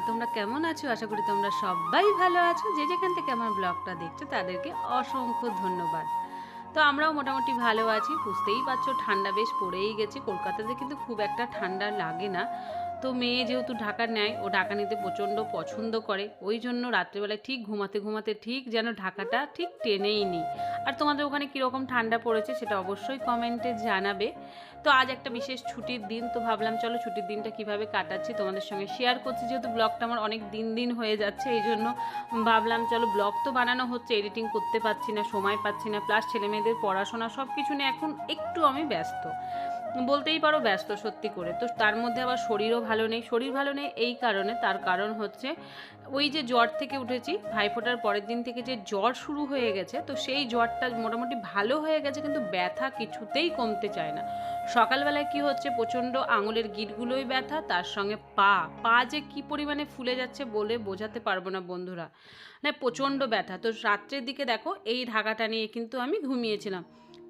তোমরা কেমন আছো? আশা করি তোমরা সবাই ভালো আছো। যে যেখান থেকে আমার ব্লগটা দেখছ, তাদেরকে অসংখ্য ধন্যবাদ। তো আমরাও মোটামুটি ভালো আছি, বুঝতেই পারছ, ঠান্ডা বেশ পড়েই গেছে। কলকাতাতে কিন্তু খুব একটা ঠান্ডা লাগে না। তো মেয়ে যেহেতু ঢাকা নেয়, ও ঢাকা নিতে প্রচণ্ড পছন্দ করে। ওই জন্য রাত্রেবেলায় ঠিক ঘুমাতে ঘুমাতে ঠিক যেন ঢাকাটা ঠিক টেনেই নিই। আর তোমাদের ওখানে কীরকম ঠান্ডা পড়েছে সেটা অবশ্যই কমেন্টে জানাবে। তো আজ একটা বিশেষ ছুটির দিন, তো ভাবলাম চলো ছুটির দিনটা কীভাবে কাটাচ্ছি তোমাদের সঙ্গে শেয়ার করছি। যেহেতু ব্লগটা আমার অনেক দিন দিন হয়ে যাচ্ছে, এই জন্য ভাবলাম চলো ব্লগ তো বানানো হচ্ছে এডিটিং করতে পারছি না, সময় পাচ্ছি না প্লাস ছেলে মেয়েদের পড়াশোনা সব কিছু নিয়ে এখন একটু আমি ব্যস্ত। বলতেই পারো ব্যস্ত সত্যি করে। তো তার মধ্যে আবার শরীরও ভালো নেই। শরীর ভালো নেই এই কারণে তার কারণ হচ্ছে ওই যে জ্বর থেকে উঠেছি, ভাইফোঁটার পরের দিন থেকে যে জ্বর শুরু হয়ে গেছে, তো সেই জ্বরটা মোটামুটি ভালো হয়ে গেছে কিন্তু ব্যথা কিছুতেই কমতে চায় না। সকালবেলায় কি হচ্ছে, প্রচণ্ড আঙুলের গিটগুলোই ব্যথা, তার সঙ্গে পা পা যে কি পরিমাণে ফুলে যাচ্ছে বলে বোঝাতে পারব না বন্ধুরা। মানে প্রচণ্ড ব্যথা। তো রাত্রের দিকে দেখো, এই ঢাকাটা নিয়ে কিন্তু আমি ঘুমিয়েছিলাম।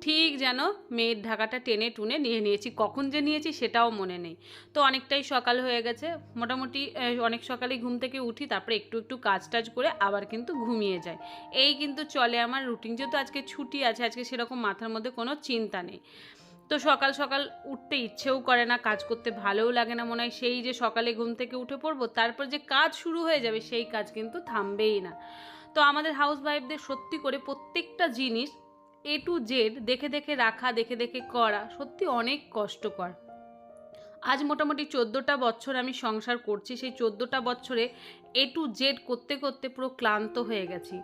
ঠিক যেন মেয়ের ঢাকাটা টেনে টুনে নিয়ে নিয়েছি। কখন যে নিয়েছি সেটাও মনে নেই। তো অনেকটাই সকাল হয়ে গেছে। মোটামুটি অনেক সকালেই ঘুম থেকে উঠি, তারপরে একটু একটু কাজ টাজ করে আবার কিন্তু ঘুমিয়ে যায় এই কিন্তু চলে আমার রুটিন যেহেতু আজকে ছুটি আছে, আজকে সেরকম মাথার মধ্যে কোনো চিন্তা নেই। তো সকাল সকাল উঠতে ইচ্ছেও করে না, কাজ করতে ভালোও লাগে না মনে হয়। সেই যে সকালে ঘুম থেকে উঠে পড়ব, তারপর যে কাজ শুরু হয়ে যাবে, সেই কাজ কিন্তু থামবেই না। তো আমাদের হাউস ওয়াইফদের সত্যি করে প্রত্যেকটা জিনিস এ টু জেড দেখে দেখে রাখা, দেখে দেখে করা সত্যি অনেক কষ্টকর। আজ মোটামুটি চোদ্দোটা বছর আমি সংসার করছি, সেই চোদ্দোটা বছরে এ টু জেড করতে করতে পুরো ক্লান্ত হয়ে গেছি।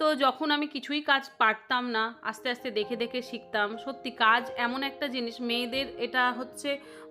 তো যখন আমি কিছুই কাজ পারতাম না, আস্তে আস্তে দেখে দেখে শিখতাম, সত্যি কাজ এমন একটা জিনিস, মেয়েদের এটা হচ্ছে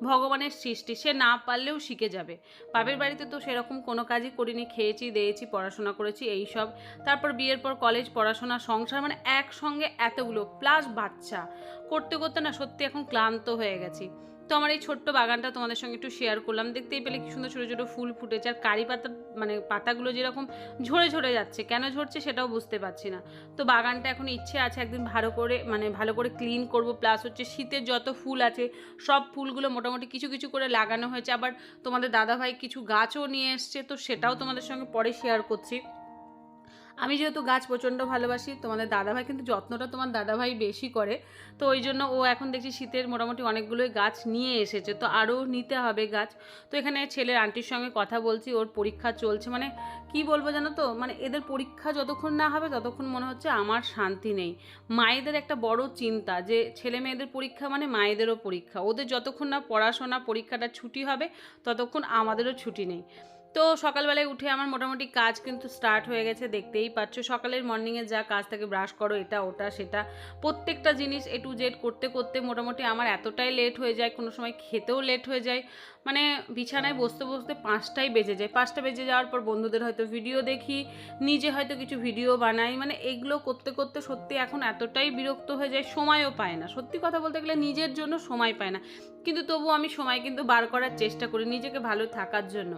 ভগবানের সৃষ্টি, সে না পারলেও শিখে যাবে। বাপের বাড়িতে তো সেরকম কোনো কাজই করিনি, খেয়েছি, দিয়েছি, পড়াশোনা করেছি এই সব তারপর বিয়ের পর কলেজ, পড়াশোনা, সংসার মানে একসঙ্গে এতগুলো, প্লাস বাচ্চা। করতে করতে না সত্যি এখন ক্লান্ত হয়ে গেছি। তো আমার এই ছোট্ট বাগানটা তোমাদের সঙ্গে একটু শেয়ার করলাম। দেখতেই পেলে কি সুন্দর ছোটো ছোটো ফুল ফুটেছে। আর কারি পাতা মানে পাতাগুলো যেরকম ঝরে ঝরে যাচ্ছে, কেন ঝরছে সেটাও বুঝতে পারছি না। তো বাগানটা এখন ইচ্ছে আছে একদিন ভালো করে মানে ভালো করে ক্লিন করব। প্লাস হচ্ছে শীতের যত ফুল আছে, সব ফুলগুলো মোটামুটি কিছু কিছু করে লাগানো হয়েছে। আবার তোমাদের দাদাভাই কিছু গাছও নিয়ে এসছে, তো সেটাও তোমাদের সঙ্গে পরে শেয়ার করছি। আমি যেহেতু গাছ প্রচণ্ড ভালোবাসি, তোমাদের দাদাভাই কিন্তু যত্নটা তোমার দাদাভাই বেশি করে। তো ওই জন্য ও এখন দেখছি শীতের মোটামুটি অনেকগুলোই গাছ নিয়ে এসেছে। তো আরও নিতে হবে গাছ। তো এখানে ছেলের আন্টির সঙ্গে কথা বলছি, ওর পরীক্ষা চলছে। মানে কি বলব জানো তো? মানে এদের পরীক্ষা যতক্ষণ না হবে, ততক্ষণ মনে হচ্ছে আমার শান্তি নেই। মায়েদের একটা বড় চিন্তা যে ছেলে মেয়েদের পরীক্ষা মানে মায়েদেরও পরীক্ষা। ওদের যতক্ষণ না পড়াশোনা পরীক্ষাটা ছুটি হবে, ততক্ষণ আমাদেরও ছুটি নেই। তো সকালবেলায় উঠে আমার মোটামুটি কাজ কিন্তু স্টার্ট হয়ে গেছে, দেখতেই পাচ্ছ। সকালের মর্নিংয়ে যা কাজ থাকে ব্রাশ করো, এটা, ওটা, সেটা। প্রত্যেকটা জিনিস এ টু জেড করতে করতে মোটামুটি আমার এতটাই লেট হয়ে যায়, কোনো সময় খেতেও লেট হয়ে যায়। মানে বিছানায় বসতে বসতে পাঁচটাই বেজে যায়। পাঁচটা বেজে যাওয়ার পর বন্ধুদের হয়তো ভিডিও দেখি, নিজে হয়তো কিছু ভিডিও বানাই। মানে এগুলো করতে করতে সত্যি এখন এতটাই বিরক্ত হয়ে যায়, সময়ও পায় না। সত্যি কথা বলতে গেলে নিজের জন্য সময় পায় না। কিন্তু তবু আমি সময় কিন্তু বার করার চেষ্টা করি নিজেকে ভালো থাকার জন্য।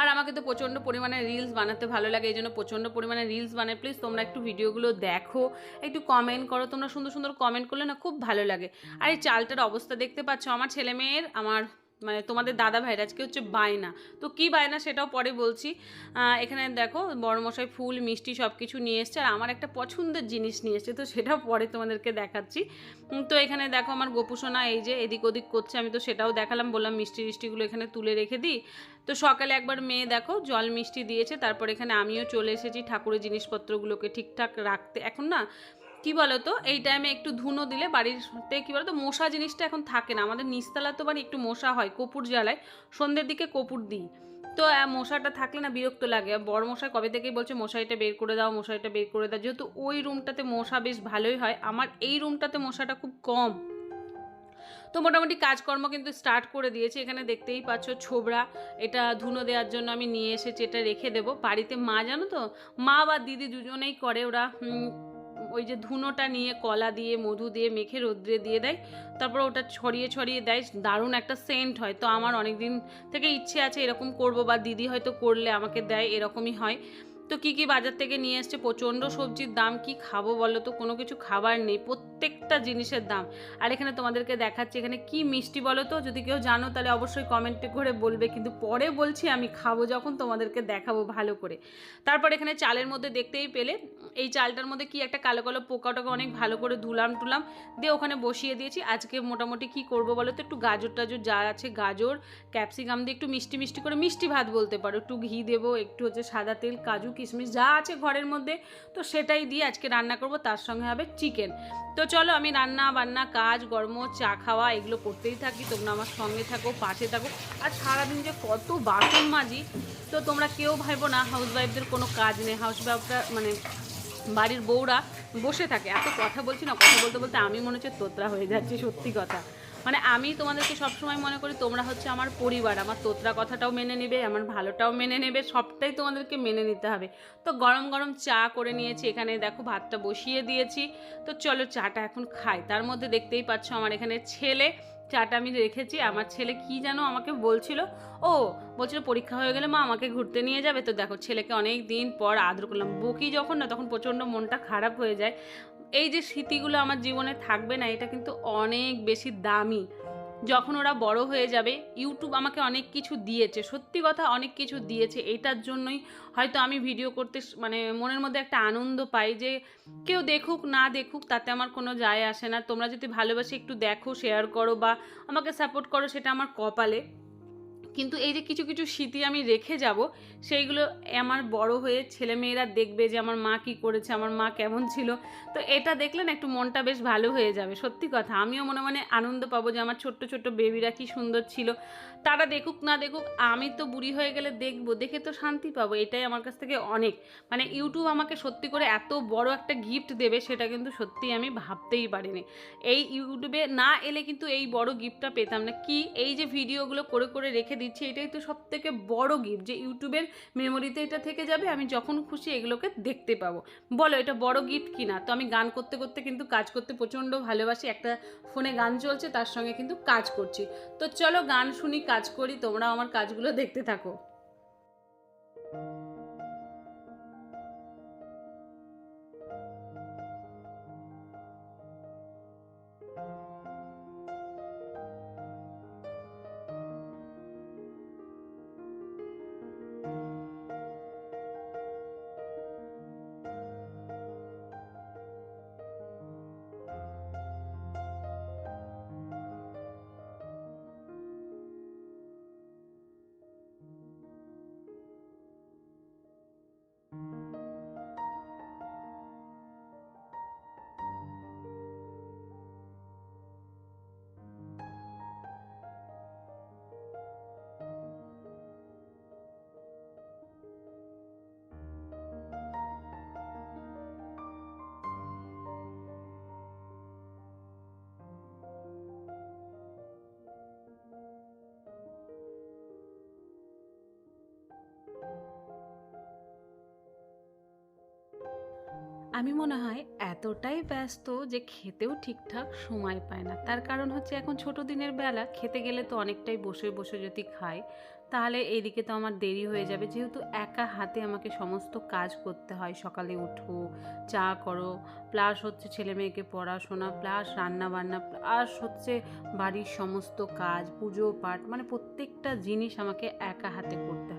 আর আমাকে তো প্রচণ্ড পরিমাণে রিলস বানাতে ভালো লাগে এই জন্য প্রচণ্ড পরিমাণে রিলস বানাই প্লিজ তোমরা একটু ভিডিওগুলো দেখো, একটু কমেন্ট করো, তোমরা সুন্দর সুন্দর কমেন্ট করলে না খুব ভালো লাগে। আর এই চালটার অবস্থা দেখতে পাচ্ছ, আমার ছেলে মেয়ের, আমার মানে তোমাদের দাদা ভাইয়ের আজকে হচ্ছে বায়না। তো কি বায়না সেটাও পরে বলছি। এখানে দেখো, বড়মশাই ফুল, মিষ্টি সব কিছু নিয়ে এসছে আর আমার একটা পছন্দের জিনিস নিয়ে এসছে, তো সেটাও পরে তোমাদেরকে দেখাচ্ছি। তো এখানে দেখো আমার গোপুসোনা এই যে এদিক ওদিক করছে, আমি তো সেটাও দেখালাম, বললাম মিষ্টি মিষ্টিগুলো এখানে তুলে রেখে দিই। তো সকালে একবার মেয়ে দেখো, জল মিষ্টি দিয়েছে, তারপর এখানে আমিও চলে এসেছি ঠাকুরের জিনিসপত্রগুলোকে ঠিকঠাক রাখতে। এখন না কি বলো তো এই টাইমে একটু ধুনো দিলে বাড়িতে কি বলো তো মশা জিনিসটা এখন থাকে না। আমাদের নিচতলা তো বাড়ি একটু মশা হয়, কপুর জ্বালায়। সন্ধ্যের দিকে কপুর দিই। তো মশাটা থাকলে না বিরক্ত লাগে। বড় মশাই কবে থেকেই বলছে, মশারিটা বের করে দাও, মশারিটা বের করে দাও। যেহেতু ওই রুমটাতে মশা বেশ ভালোই হয়, আমার এই রুমটাতে মশাটা খুব কম। তো, মোটামুটি কাজকর্ম কিন্তু স্টার্ট করে দিয়েছি। এখানে দেখতেই পাচ্ছ ছোবড়া। এটা ধুনো দেওয়ার জন্য আমি নিয়ে এসেছি, এটা রেখে দেবো। বাড়িতে মা, জানো তো? মা বা দিদি দুজনেই করে ওরা। ওই যে ধুনোটা নিয়ে কলা দিয়ে, মধু দিয়ে মেখে রোদ্রে দিয়ে দেয়। তারপর ওটা ছড়িয়ে ছড়িয়ে দেয়। দারুণ একটা সেন্ট হয়। তো আমার অনেক দিন থেকে ইচ্ছে আছে এরকম করব বা দিদি হয়তো করলে আমাকে দেয়, এরকমই হয়। তো কি কি বাজার থেকে নিয়ে এসছে? প্রচণ্ড সবজির দাম, কি খাব বলো তো? কোনো কিছু খাবার নেই, প্রত্যেকটা জিনিসের দাম। আর এখানে তোমাদেরকে দেখাচ্ছি, এখানে কি মিষ্টি বলো তো? যদি কেউ জানো, তাহলে অবশ্যই কমেন্টে করে বলবে। কিন্তু পরে বলছি, আমি খাব যখন তোমাদেরকে দেখাবো ভালো করে। তারপর এখানে চালের মধ্যে দেখতেই পেলে, এই চালটার মধ্যে কি একটা কালো কালো পোকাটাকে অনেক ভালো করে ধুলাম টুলাম দিয়ে ওখানে বসিয়ে দিয়েছি। আজকে মোটামুটি কি করব বলো তো? একটু গাজর টাজর যা আছে, গাজর, ক্যাপসিকাম দিয়ে একটু মিষ্টি মিষ্টি করে, মিষ্টি ভাত বলতে পারো। একটু ঘি দেবো, একটু হচ্ছে সাদা তেল, কাজু কিশমিশ যা আছে ঘরের মধ্যে, তো সেটাই দিয়ে আজকে রান্না করব, তার সঙ্গে হবে চিকেন তো চলো আমি রান্না বান্না, কাজ, গরম, চা খাওয়া, এগুলো করতেই থাকি, তোমরা আমার সঙ্গে থাকো, পাশে থাকো। আর সারাদিন যে কত বাসন মাজি, তো তোমরা কেউ ভাইবো না হাউস ওয়াইফদের কোনো কাজ নেই হাউস মানে বাড়ির বউরা বসে থাকে। এত কথা বলছি না, কথা বলতে বলতে আমি মনে হচ্ছে তোতরা হয়ে যাচ্ছি, সত্যি কথা। মানে আমি তোমাদেরকে সবসময় মনে করি তোমরা হচ্ছে আমার পরিবার, আমার তোতরা কথাটাও মেনে নেবে, আমার ভালোটাও মেনে নেবে, সবটাই তোমাদেরকে মেনে নিতে হবে। তো গরম গরম চা করে নিয়েছি, এখানে দেখো ভাতটা বসিয়ে দিয়েছি। তো চলো চাটা এখন খাই। তার মধ্যে দেখতেই পাচ্ছ আমার এখানে ছেলে, চাটা আমি রেখেছি। আমার ছেলে কি যেন আমাকে বলছিল, ও, বলছিল পরীক্ষা হয়ে গেলে মা আমাকে ঘুরতে নিয়ে যাবে। তো দেখো ছেলেকে অনেক দিন পর আদর করলাম। বকি যখন না, তখন প্রচণ্ড মনটা খারাপ হয়ে যায়। এই যে স্মৃতিগুলো আমার জীবনে থাকবে না, এটা কিন্তু অনেক বেশি দামি। যখন ওরা বড় হয়ে যাবে ইউটিউব আমাকে অনেক কিছু দিয়েছে, সত্যি কথা অনেক কিছু দিয়েছে। এটার জন্যই হয়তো আমি ভিডিও করতে মানে মনের মধ্যে একটা আনন্দ পাই যে, কেউ দেখুক, না দেখুক, তাতে আমার কোনো যায় আসে না। তোমরা যদি ভালোবাসে একটু দেখো শেয়ার করো বা আমাকে সাপোর্ট করো, সেটা আমার কপালে। কিন্তু এই যে কিছু কিছু স্মৃতি আমি রেখে যাব, সেইগুলো আমার বড় হয়ে ছেলে মেয়েরা দেখবে যে আমার মা কি করেছে, আমার মা কেমন ছিল। তো এটা দেখলে না একটু মনটা বেশ ভালো হয়ে যাবে, সত্যি কথা। আমিও মনে মনে আনন্দ পাবো যে আমার ছোট্ট ছোট্ট বেবিরা কি সুন্দর ছিল। তারা দেখুক, না দেখুক, আমি তো বুড়ি হয়ে গেলে দেখব, দেখে তো শান্তি পাবো, এটাই আমার কাছ থেকে অনেক। মানে ইউটিউব আমাকে সত্যি করে এত বড় একটা গিফট দেবে, সেটা কিন্তু সত্যি আমি ভাবতেই পারিনি। এই ইউটিউবে না এলে কিন্তু এই বড় গিফটটা পেতাম না। কি এই যে ভিডিওগুলো করে করে রেখে দিচ্ছি, এটাই তো সব থেকে বড়ো গিফট যে ইউটিউবের মেমোরিতে এটা থেকে যাবে, আমি যখন খুশি এগুলোকে দেখতে পাবো। বলো, এটা বড় গিফট কি না তো আমি গান করতে করতে কিন্তু কাজ করতে প্রচণ্ড ভালোবাসি, একটা ফোনে গান চলছে, তার সঙ্গে কিন্তু কাজ করছি। তো চলো গান শুনি, কাজ করি তোমরা আমার কাজগুলো দেখতে থাকো। আমি মনে হয় এতটাই ব্যস্ত যে খেতেও ঠিকঠাক সময় পায় না। তার কারণ হচ্ছে এখন ছোট দিনের বেলা খেতে গেলে তো অনেকটাই বসে বসে যদি খাই, তাহলে এইদিকে তো আমার দেরি হয়ে যাবে। যেহেতু একা হাতে আমাকে সমস্ত কাজ করতে হয়। সকালে উঠো, চা করো প্লাস হচ্ছে ছেলে মেয়েকে পড়াশোনা প্লাস রান্না বান্না প্লাস হচ্ছে বাড়ির সমস্ত কাজ, পুজো, পাঠ মানে প্রত্যেকটা জিনিস আমাকে একা হাতে করতে হয়।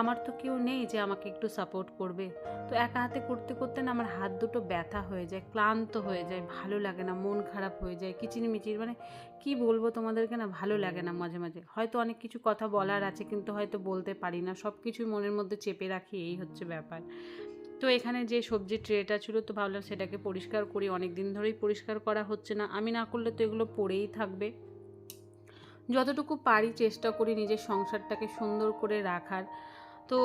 আমার তো কেউ নেই যে আমাকে একটু সাপোর্ট করবে। তো একা হাতে করতে করতে না আমার হাত দুটো ব্যথা হয়ে যায়, ক্লান্ত হয়ে যায়, ভালো লাগে না, মন খারাপ হয়ে যায়, কিচিরমিচির মানে কি বলব তোমাদেরকে না ভালো লাগে না মাঝে মাঝে। হয়তো অনেক কিছু কথা বলার আছে কিন্তু হয়তো বলতে পারি না সব কিছুই মনের মধ্যে চেপে রাখি, এই হচ্ছে ব্যাপার। তো এখানে যে সবজি ট্রেটা ছিল তো ভাবলাম সেটাকে পরিষ্কার করি অনেক দিন ধরেই পরিষ্কার করা হচ্ছে না। আমি না করলে তো এগুলো পড়েই থাকবে। যতটুকু পারি চেষ্টা করি নিজের সংসারটাকে সুন্দর করে রাখার। তো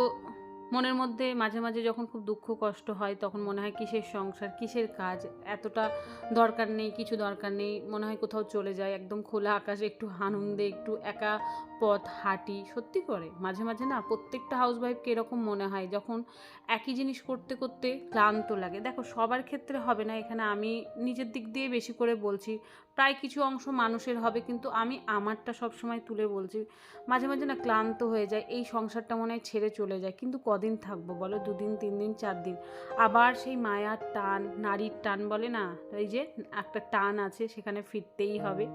মনের মধ্যে মাঝে মাঝে যখন খুব দুঃখ, কষ্ট হয়, তখন মনে হয় কিসের সংসার, কিসের কাজ? এতটা দরকার নেই, কিছু দরকার নেই। মনে হয় কোথাও চলে যায় একদম খোলা আকাশে একটু আনন্দে, একটু একা পথ, হাঁটি, সত্যি করে? মাঝে মাঝে না প্রত্যেকটা হাউসওয়াইফকে এরকম মনে হয় যখন একই জিনিস করতে করতে ক্লান্ত লাগে। দেখো, সবার ক্ষেত্রে হবে না। এখানে আমি নিজের দিক দিয়ে বেশি করে বলছি, প্রায় কিছু অংশ মানুষের হবে, কিন্তু আমি আমারটা সবসময় তুলে বলছি, মাঝে মাঝে না ক্লান্ত হয়ে যায়, এই সংসারটা মনে হয় ছেড়ে চলে যায়। কিন্তু কদিন থাকব বলো? দুদিন, তিন দিন, চার দিন। আবার সেই মায়ার টান, নারীর টান বলে না? এই যে একটা টান আছে, সেখানে ফিরতেই হবে।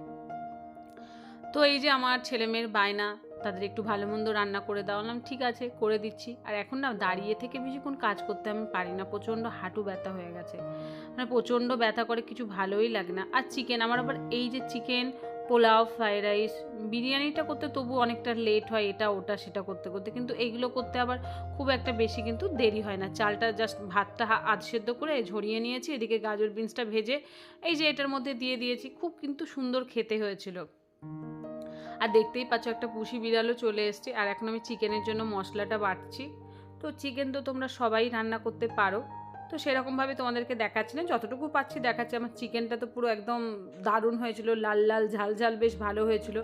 তো এই যে আমার ছেলে মেয়ের বায়না, তাদের একটু ভালো মন্দ রান্না করে দেওয়া বললাম, ঠিক আছে, করে দিচ্ছি। আর এখন না, দাঁড়িয়ে থেকে বেশিক্ষণ কাজ করতে আমি পারি না। প্রচণ্ড হাঁটু ব্যথা হয়ে গেছে। মানে প্রচণ্ড ব্যথা করে কিছু ভালোই লাগে না। আর চিকেন, আমার আবার এই যে চিকেন, পোলাও, ফ্রাইড রাইস, বিরিয়ানিটা করতে তবু অনেকটা লেট হয়, এটা, ওটা, সেটা করতে করতে। কিন্তু এইগুলো করতে আবার খুব একটা বেশি কিন্তু দেরি হয় না। চালটা জাস্ট ভাতটা আধ সেদ্ধ করে ঝরিয়ে নিয়েছি, এদিকে গাজর বিনসটা ভেজে, এই যে এটার মধ্যে দিয়ে দিয়েছি। খুব কিন্তু সুন্দর খেতে হয়েছিল। আর দেখতেই পাচ্ছ একটা পুষি বিড়ালও চলে এসছে। আর এখন আমি চিকেনের জন্য মশলাটা বাটছি। তো চিকেন তো তোমরা সবাই রান্না করতে পারো। তো সেরকমভাবে তোমাদেরকে দেখাচ্ছি না। যতটুকু পাচ্ছি দেখাচ্ছি। আমার চিকেনটা তো পুরো একদম দারুণ হয়েছিল। লাল লাল, ঝাল ঝাল বেশ ভালো হয়েছিল।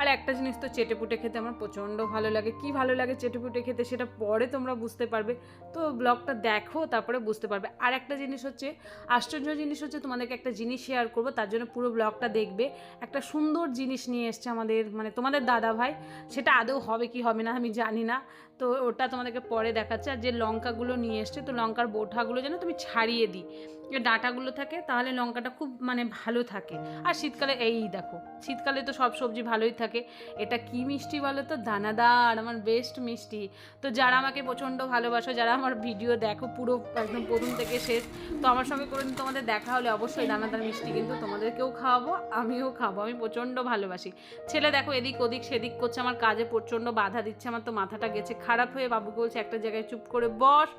আর একটা জিনিস তো চেটেপুটে খেতে আমার প্রচণ্ড ভালো লাগে। কি ভালো লাগে চেটেপুটে খেতে সেটা পরে তোমরা বুঝতে পারবে। তো ব্লগটা দেখো, তারপরে বুঝতে পারবে। আর একটা জিনিস হচ্ছে, আশ্চর্য জিনিস হচ্ছে তোমাদেরকে একটা জিনিস শেয়ার করব। তার জন্য পুরো ব্লগটা দেখবে। একটা সুন্দর জিনিস নিয়ে এসছে আমাদের মানে তোমাদের দাদা ভাই সেটা আদৌ হবে কি হবে না আমি জানি না। তো ওটা তোমাদেরকে পরে দেখাচ্ছে। আর যে লঙ্কাগুলো নিয়ে এসছে, তো লঙ্কার বোঠাগুলো যেন তুমি ছাড়িয়ে দিই। যে ডাঁটাগুলো থাকে, তাহলে লঙ্কাটা খুব মানে ভালো থাকে। আর শীতকালে এই দেখো, শীতকালে তো সব সবজি ভালোই থাকে। এটা কি মিষ্টি বলো তো? দানাদার, আমার বেস্ট মিষ্টি। তো যারা আমাকে প্রচণ্ড ভালোবাসো, যারা আমার ভিডিও দেখো পুরো একদম প্রথম থেকে শেষ, তো আমার সঙ্গে করে তোমাদের দেখা হলে অবশ্যই দানাদার মিষ্টি কিন্তু তোমাদেরকেও খাওয়াবো, আমিও খাব, আমি প্রচণ্ড ভালোবাসি। ছেলে দেখো এদিক ওদিক, সেদিক করছে, আমার কাজে প্রচণ্ড বাধা দিচ্ছে, আমার তো মাথাটা গেছে খারাপ হয়ে বাবু বলছে, একটা জায়গায় চুপ করে বস।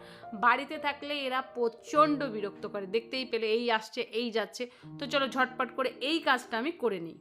বাড়িতে থাকলে এরা প্রচণ্ড বিরক্ত করে। দেখতেই পেলে, এই আসছে, এই যাচ্ছে। তো চলো ঝটপট করে এই কাজটা আমি করে নিই।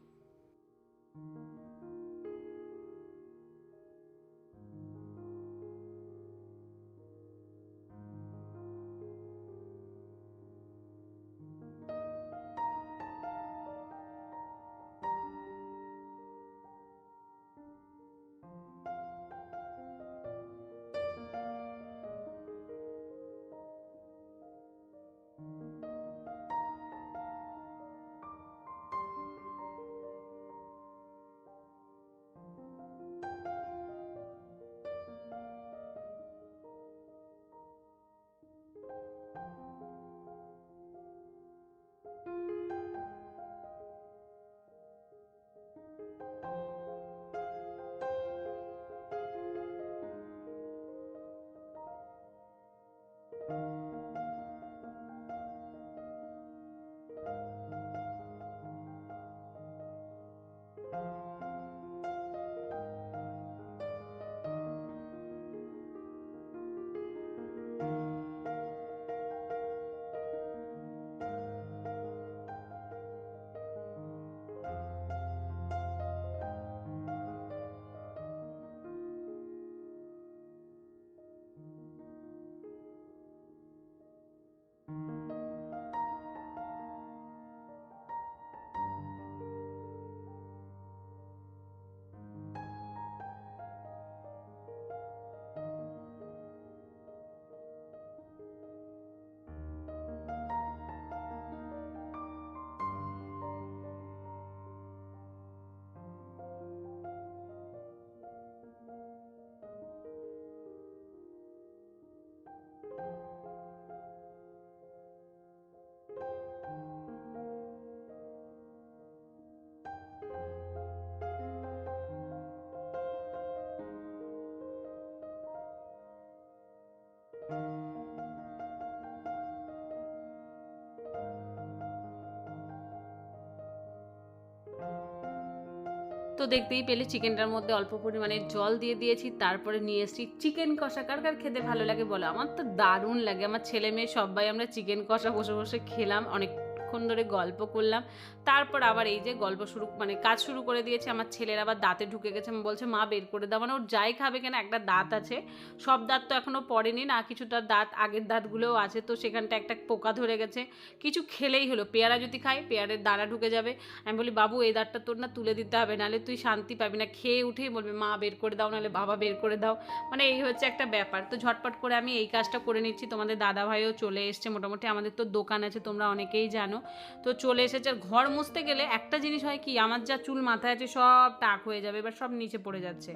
তো দেখতেই পেলে চিকেনটার মধ্যে অল্প পরিমাণে জল দিয়ে দিয়েছি, তারপরে নিয়ে এসেছি চিকেন কষা। কার কার খেতে ভালো লাগে বলো? আমার তো দারুণ লাগে। আমার ছেলে মেয়ে সবাই আমরা চিকেন কষা বসে বসে খেলাম, অনেক অনেকক্ষণ ধরে গল্প করলাম। তারপর আবার এই যে গল্প শুরু মানে কাজ শুরু করে দিয়েছে, আমার ছেলের আবার দাঁতে ঢুকে গেছে। আমি বলছে, মা, বের করে দাও। মানে ওর যাই খাবে কেন, একটা দাঁত আছে। সব দাঁত তো এখনও পড়েনি না, কিছুটা দাঁত, আগের দাঁতগুলোও আছে। তো সেখানটা একটা পোকা ধরে গেছে। কিছু খেলেই হলো, পেয়ারা যদি খায় পেয়ারের দাঁড়া ঢুকে যাবে। আমি বলি, বাবু, এই দাঁতটা তোর না তুলে দিতে হবে, নাহলে তুই শান্তি পাবি না। খেয়ে উঠেই বলবে, মা, বের করে দাও, নাহলে বাবা বের করে দাও। মানে এই হচ্ছে একটা ব্যাপার। তো ঝটপট করে আমি এই কাজটা করে নিচ্ছি। তোমাদের দাদা ভাইও চলে এসছে মোটামুটি। আমাদের তো দোকান আছে, তোমরা অনেকেই জানো। তো চলে এসেছে। আর ঘর মুছতে গেলে একটা জিনিস হয় কি, আমার যা চুল মাথায় আছে সব টাক হয়ে যাবে, এবার সব নিচে পড়ে যাচ্ছে।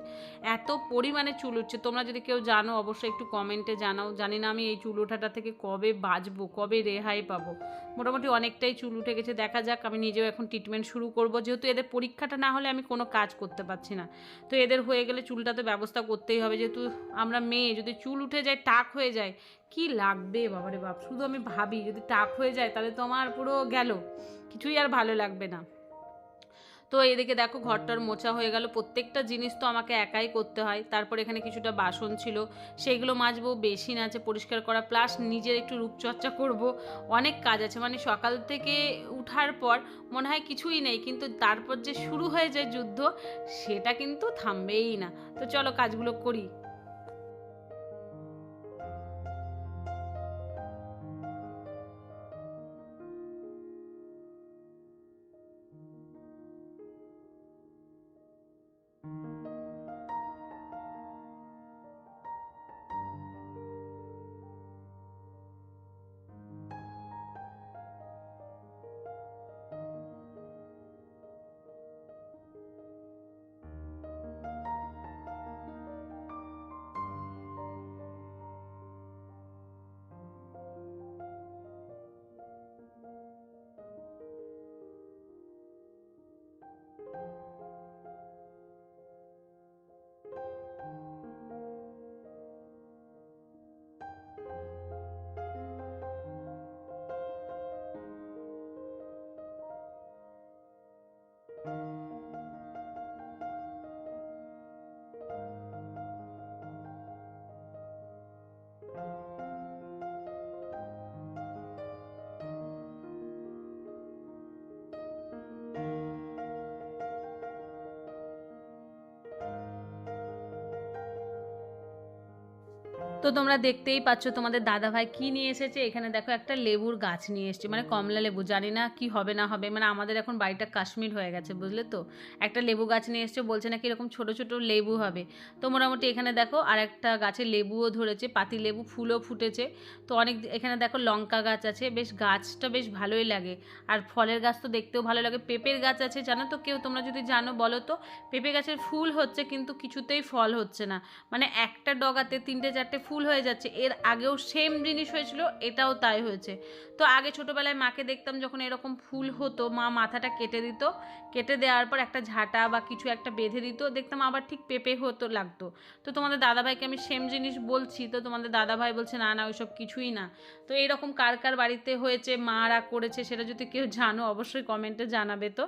এত পরিমাণে চুল উঠছে, তোমরা যদি কেউ জানো অবশ্যই একটু কমেন্টে জানাও। জানি না আমি এই চুল ওঠাটা থেকে কবে বাঁচবো, কবে রেহাই পাবো। মোটামুটি অনেকটাই চুল উঠে গেছে, দেখা যাক, আমি নিজেও এখন ট্রিটমেন্ট শুরু করব। যেহেতু এদের পরীক্ষাটা না হলে আমি কোনো কাজ করতে পারছি না। তো এদের হয়ে গেলে চুলটা তো ব্যবস্থা করতেই হবে। যেহেতু আমরা মেয়ে, যদি চুল উঠে যায়, টাক হয়ে যায় কি লাগবে বাবারে বাপ? শুধু আমি ভাবি যদি টাক হয়ে যায় তাহলে তো আমার পুরো গেল। কিছুই আর ভালো লাগবে না। তো এদিকে দেখো ঘরটার মোছা হয়ে গেল। প্রত্যেকটা জিনিস তো আমাকে একাই করতে হয়। তারপর এখানে কিছুটা বাসন ছিল। সেইগুলো মাজবো বেসিন আছে পরিষ্কার করা। প্লাস নিজের একটু রূপচর্চা করব। অনেক কাজ আছে। মানে সকাল থেকে উঠার পর মনে হয় কিছুই নেই। কিন্তু তারপর যে শুরু হয়ে যায় যুদ্ধ সেটা কিন্তু থামবেই না। তো চলো কাজগুলো করি। তো তোমরা দেখতেই পাচ্ছ তোমাদের দাদা ভাই কী নিয়ে এসেছে। এখানে দেখো একটা লেবুর গাছ নিয়ে এসেছে। মানে কমলা লেবু জানি না কি হবে না হবে। মানে আমাদের এখন বাড়িটা কাশ্মীর হয়ে গেছে বুঝলে তো? একটা লেবু গাছ নিয়ে এসছে বলছে নাকি এরকম ছোট ছোট লেবু হবে। তো মোটামুটি এখানে দেখো আর একটা গাছে লেবুও ধরেছে পাতি লেবু ফুলও ফুটেছে। তো অনেক এখানে দেখো লঙ্কা গাছ আছে বেশ গাছটা বেশ ভালোই লাগে। আর ফলের গাছ তো দেখতেও ভালো লাগে। পেঁপের গাছ আছে জানো তো কেউ? তোমরা যদি জানো বলো তো। পেঁপে গাছের ফুল হচ্ছে কিন্তু কিছুতেই ফল হচ্ছে না। মানে একটা ডগাতে তিনটে চারটে ফুল হয়ে যাচ্ছে। এর আগেও সেম জিনিস হয়েছিল, এটাও তাই হয়েছে। তো আগে ছোটোবেলায় মাকে দেখতাম যখন এরকম ফুল হতো, মা মাথাটা কেটে দিত। কেটে দেওয়ার পর একটা ঝাঁটা বা কিছু একটা বেঁধে দিত। দেখতাম আবার ঠিক পেঁপে হতো, লাগতো। তো তোমাদের দাদাভাইকে আমি সেম জিনিস বলছি, তো তোমাদের দাদাভাই বলছে, না না, ওইসব কিছুই না। তো এইরকম কার কার বাড়িতে হয়েছে, মারা করেছে, সেটা যদি কেউ জানো, অবশ্যই কমেন্টে জানাবে তো।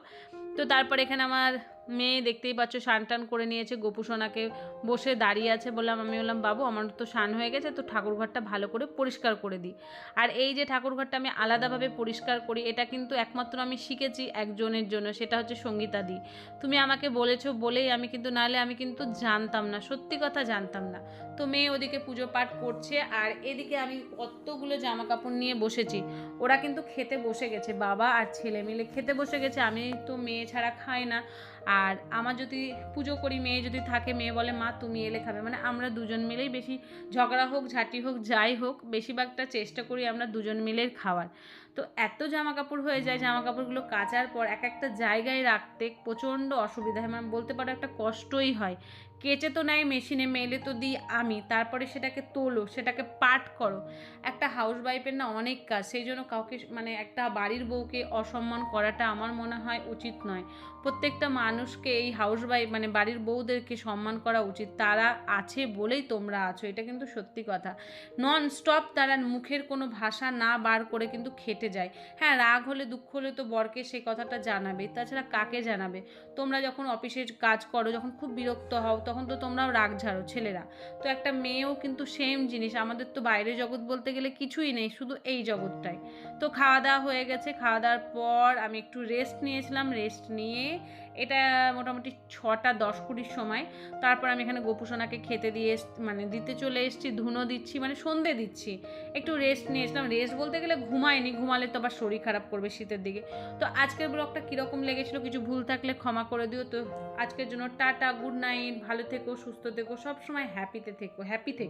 তো তারপর এখানে আমার মেয়ে দেখতেই পাচ্ছ স্নান টান করে নিয়েছে গোপুসোনাকে বসে দাঁড়িয়ে আছে বললাম, আমি বললাম, বাবু, আমার তো স্নান হয়ে গেছে, তো ঠাকুরঘরটা ভালো করে পরিষ্কার করে দিই আর এই যে ঠাকুরঘরটা আমি আলাদাভাবে পরিষ্কার করি, এটা কিন্তু একমাত্র আমি শিখেছি একজনের জন্য, সেটা হচ্ছে সঙ্গীতাদি তুমি আমাকে বলেছ বলেই আমি কিন্তু, নাহলে আমি কিন্তু জানতাম না, সত্যি কথা জানতাম না। তো মেয়ে ওদিকে পুজো পাঠ করছে, আর এদিকে আমি কতগুলো জামা কাপড় নিয়ে বসেছি। ওরা কিন্তু খেতে বসে গেছে, বাবা আর ছেলে মিলে খেতে বসে গেছে, আমি তো মেয়ে ছাড়া খাই না। আর আমার যদি পুজো করি, মেয়ে যদি থাকে, মেয়ে বলে, মা, তুমি এলে খাবে। মানে আমরা দুজন মিলেই বেশি ঝগড়া হোক, ঝাঁটি হোক, যাই হোক, বেশিরভাগটা চেষ্টা করি আমরা দুজন মিলের খাওয়ার। তো এত জামা কাপড় হয়ে যায় জামা কাপড়গুলো কাচার পর এক একটা জায়গায় রাখতে প্রচণ্ড অসুবিধা হয়। মানে বলতে পারো একটা কষ্টই হয়। কেচে তো নেয়, মেশিনে মেলে তো দিই আমি, তারপরে সেটাকে তোলো, সেটাকে পাট করো। একটা হাউস ওয়াইফের না অনেক কাজ, সেই জন্য কাউকে মানে একটা বাড়ির বউকে অসম্মান করাটা আমার মনে হয় উচিত নয়। প্রত্যেকটা মানুষকে এই হাউস ওয়াইফ মানে বাড়ির বউদেরকে সম্মান করা উচিত। তারা আছে বলেই তোমরা আছো, এটা কিন্তু সত্যি কথা। নন স্টপ তারা মুখের কোনো ভাষা না বার করে কিন্তু খেটে যায়। হ্যাঁ রাগ হলে, দুঃখ হলে তো বরকে সেই কথাটা জানাবে, তাছাড়া কাকে জানাবে? তোমরা যখন অফিসের কাজ করো, যখন খুব বিরক্ত হও তখন তো তোমরাও রাগ ঝাড়ো, ছেলেরা। তো একটা মেয়েও কিন্তু সেম জিনিস। আমাদের তো বাইরে জগৎ বলতে গেলে কিছুই নেই, শুধু এই জগৎটাই। তো খাওয়া দাওয়া হয়ে গেছে। খাওয়া দাওয়ার পর আমি একটু রেস্ট নিয়েছিলাম। রেস্ট নিয়ে এটা মোটামুটি ছটা দশ কুড়ির সময়। তারপর আমি এখানে গোপুসোনাকে খেতে দিয়ে মানে দিতে চলে এসেছি, ধুনো দিচ্ছি মানে সন্ধে দিচ্ছি। একটু রেস্ট নিয়েছিলাম রেস্ট বলতে গেলে ঘুমায়নি, ঘুমালে তো আবার শরীর খারাপ করবে শীতের দিকে। তো আজকের ব্লগটা কীরকম লেগেছিলো কিছু ভুল থাকলে ক্ষমা করে দিও। তো আজকের জন্য টাটা গুড নাইট ভালো থেকো, সুস্থ থেকো, সবসময় হ্যাপিতে থেকো হ্যাপি থেকো।